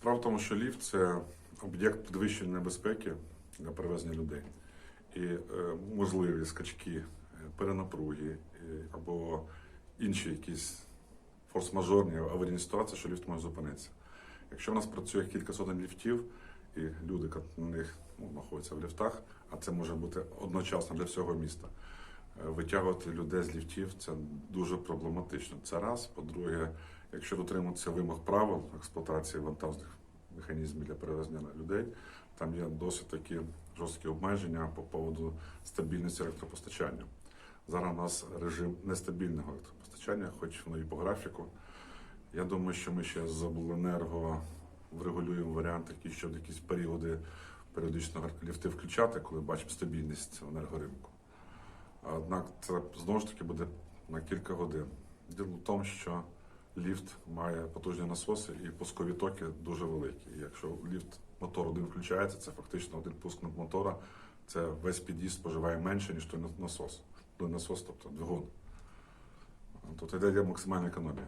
Справа в тому, що ліфт це об'єкт підвищеної небезпеки для перевезення людей. І е, можливі скачки, е, перенапруги е, або інші якісь форс-мажорні аварійні ситуації, що ліфт може зупинитися. Якщо в нас працює кілька сотень ліфтів, і люди на них ну, знаходяться в ліфтах, а це може бути одночасно для всього міста. Витягувати людей з ліфтів це дуже проблематично. Це раз. По-друге, якщо дотримуватися вимог правил експлуатації вантажних механізмів для перевезення людей, там є досить такі жорсткі обмеження по поводу стабільності електропостачання. Зараз у нас режим нестабільного електропостачання, хоч воно і по графіку. Я думаю, що ми ще з обленерго врегулюємо варіант, який щоб якісь періоди періодично ліфти включати, коли бачимо стабільність енергоринку. Однак це знову ж таки буде на кілька годин. Діло в тому, що ліфт має потужні насоси і пускові токи дуже великі. І якщо ліфт мотор один включається, це фактично один пуск мотора, це весь під'їзд споживає менше, ніж той насос. Той насос, тобто двигун. Тобто йде максимальна економія.